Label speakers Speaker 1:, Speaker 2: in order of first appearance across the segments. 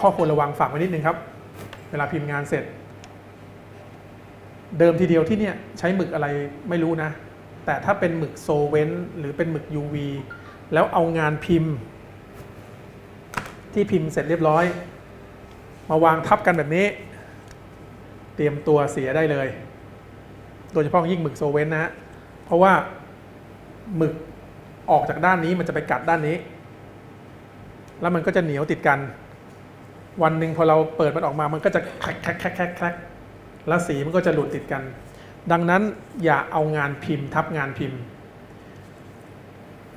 Speaker 1: ข้อควรระวังฝากไว้นิดนึงครับ เวลาพิมพ์งานเสร็จ เดิมทีเดียวที่เนี่ยใช้หมึกอะไรไม่รู้นะ แต่ถ้าเป็นหมึกโซเวนหรือเป็นหมึก UV แล้วเอางานพิมพ์ ที่พิมพ์เสร็จเรียบร้อย มาวางทับกันแบบนี้ เตรียมตัวเสียได้เลย โดยเฉพาะยิ่งหมึกโซเวนนะฮะเพราะว่าหมึกออกจากด้านนี้มันจะไปกัดด้านนี้ แล้วมันก็จะเหนียวติดกัน วันหนึ่งพอเราเปิดมันออกมามันก็จะแคลกแคลกแคลกแคลกแล้วสีมันก็จะหลุดติดกัน ดังนั้นอย่าเอางานพิมพ์ ทับงานพิมพ์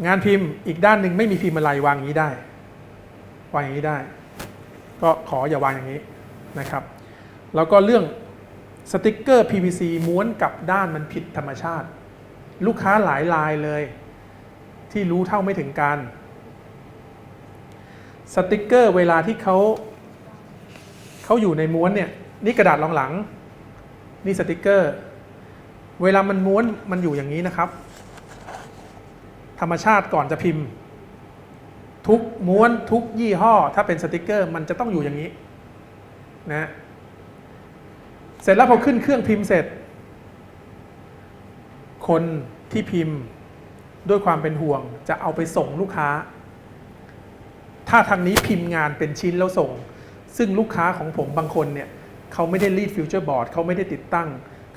Speaker 1: งานพิมพ์อีกด้านหนึ่งไม่มีพิมพ์อะไรวางอย่างนี้ได้ วางอย่างนี้ได้ ก็ขออย่าวางอย่างนี้นะครับ แล้วก็เรื่องสติกเกอร์ PVC ม้วนกับด้านมันผิดธรรมชาติ ลูกค้าหลายรายเลย ที่รู้เท่าไม่ถึงการสติกเกอร์เวลาที่เขา เขาอยู่ในม้วนเนี่ยนี่กระดาษรองหลัง นี่สติกเกอร์ เวลามันม้วนมันอยู่อย่างนี้นะครับ ธรรมชาติก่อนจะพิมพ์ ทุกม้วนทุกยี่ห้อ ถ้าเป็นสติกเกอร์ มันจะต้องอยู่อย่างนี้นะเสร็จแล้วพอขึ้นเครื่องพิมพ์เสร็จ คนที่พิมพ์ด้วยความเป็นห่วงจะเอาไปส่งลูกค้า ถ้าทางนี้พิมพ์งานเป็นชิ้นแล้วส่ง ซึ่งลูกค้าของผมบางคนเนี่ยเขาไม่ได้รีดฟิวเจอร์บอร์ดเขาไม่ได้ติดตั้ง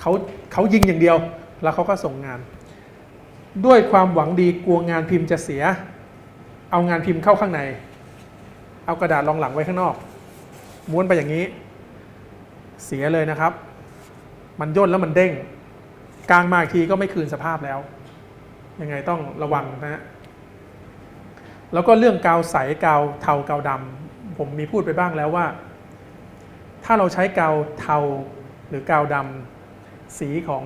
Speaker 1: เขาเขายิงอย่างเดียว แล้วเขาก็ส่งงาน ด้วยความหวังดีกลัวงานพิมพ์จะเสีย เอางานพิมพ์เข้าข้างใน เอากระดาษรองหลังไว้ข้างนอก ม้วนไปอย่างนี้ เสียเลยนะครับ มันย่นแล้วมันเด้งกลางมาอีกทีก็ไม่คืนสภาพแล้ว ยังไงต้องระวังนะฮะแล้วก็เรื่องกาวใสกาวเทากาวดำ ผมมีพูดไปบ้างแล้วว่า ถ้าเราใช้กาวเทาหรือกาวดำสีของ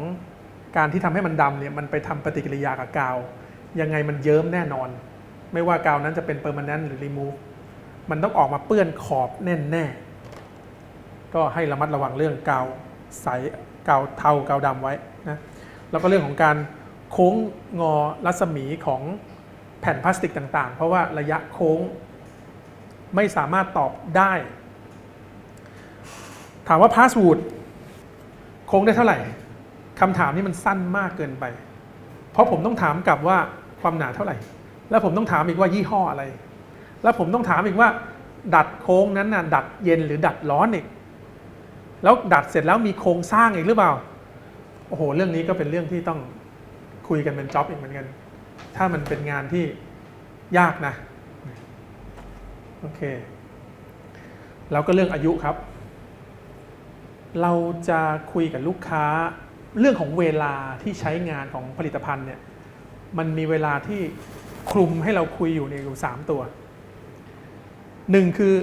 Speaker 1: การที่ทำให้มันดำเนี่ยมันไปทำปฏิกิริยากับกาว ยังไงมันเยิ้มแน่นอน ไม่ว่ากาวนั้นจะเป็นเปอร์ม n นน t หรือรีมูฟมันต้องออกมาเปื้อนขอบแน่แน่ๆก็ให้ระมัดระวังเรื่องกาวใสกาวเทากาวดำไว้นะแล้วก็เรื่องของการโค้งงอรัศมีของแผ่นพลาสติกต่าง ๆ เพราะว่าระยะโค้ง ไม่สามารถตอบได้ ถามว่าพาสวูดโค้งได้เท่าไหร่คำถามนี้มันสั้นมากเกินไป เพราะผมต้องถามกลับว่าความหนาเท่าไหร่ แล้วผมต้องถามอีกว่ายี่ห้ออะไร แล้วผมต้องถามอีกว่า ดัดโค้งนั้นน่ะดัดเย็นหรือดัดร้อนอีก แล้วดัดเสร็จแล้วมีโครงสร้างอีกหรือเปล่า โอ้โห เรื่องนี้ก็เป็นเรื่องที่ต้องคุยกันเป็นจ็อบอีกเหมือนกัน ถ้ามันเป็นงานที่ยากนะ โอเคแล้วก็เรื่องอายุครับ เราจะคุยกับลูกค้าเรื่องของเวลาที่ใช้งานของผลิตภัณฑ์เนี่ยมันมีเวลาที่คลุมให้เราคุยอยู่ในยอยู่สามตัวหนึ่งคือ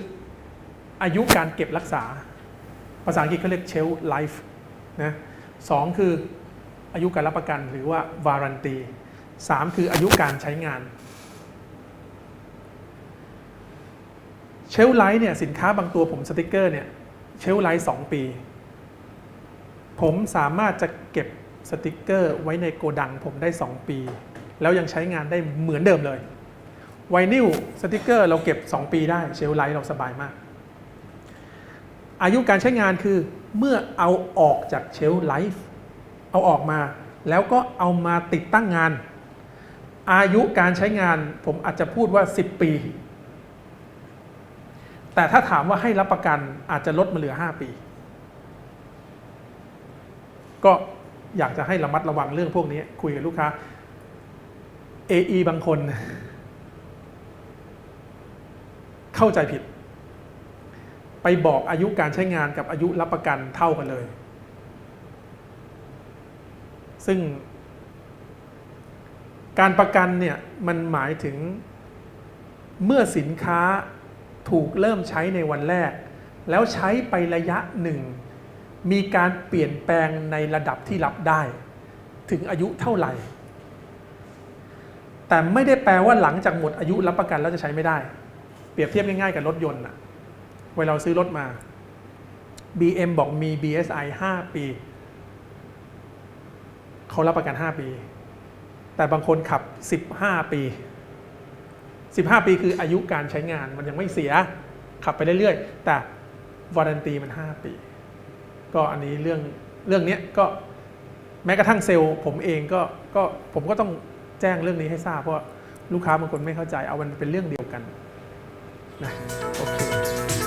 Speaker 1: อายุการเก็บรักษา ภาษาอังกฤษเขาเรียก shelf life นะสองคืออายุการรับประกันหรือว่า warranty สามคืออายุการใช้งาน ชลไลท์เนี่ยสินค้าบางตัวผมสติกเกอร์เนี่ยเชลไลท์สองปี ผมสามารถจะเก็บสติกเกอร์ไว้ในโกดังผมได้ 2 ปี แล้วยังใช้งานได้เหมือนเดิมเลยไวนิลสติกเกอร์เราเก็บ 2 ปีได้เชลไลท์เราสบายมาก อายุการใช้งานคือเมื่อเอาออกจากเชลไลฟ์เอาออกมา แล้วก็เอามาติดตั้งงาน อายุการใช้งานผมอาจจะพูดว่า 10 ปี แต่ถ้าถามว่าให้รับประกันอาจจะลดมาเหลือ 5 ปี ก็อยากจะให้ระมัดระวังเรื่องพวกนี้ คุยกับลูกค้า AE บางคน เข้าใจผิด ไปบอกอายุการใช้งานกับอายุรับประกันเท่ากันเลย ซึ่งการประกันเนี่ยมันหมายถึงเมื่อสินค้า ถูกเริ่มใช้ในวันแรก แล้วใช้ไประยะหนึ่ง มีการเปลี่ยนแปลงในระดับที่รับได้ ถึงอายุเท่าไหร่ แต่ไม่ได้แปลว่าหลังจากหมดอายุรับประกันแล้วจะใช้ไม่ได้ เปรียบเทียบง่ายๆกับรถยนต์อะเวลาเราซื้อรถมา BM บอกมี BSI 5 ปี เขารับประกัน 5 ปี แต่บางคนขับ 15 ปี 15 ปีคืออายุการใช้งานมันยังไม่เสีย ขับไปเรื่อยๆ แต่วารันตีมัน 5 ปี ก็อันนี้เรื่องเรื่องนี้ก็แม้กระทั่งเซลล์ผมเองก็ก็ผมก็ต้องแจ้งเรื่องนี้ให้ทราบเพราะลูกค้าบางคนไม่เข้าใจเอามันเป็นเรื่องเดียวกันนะโอเค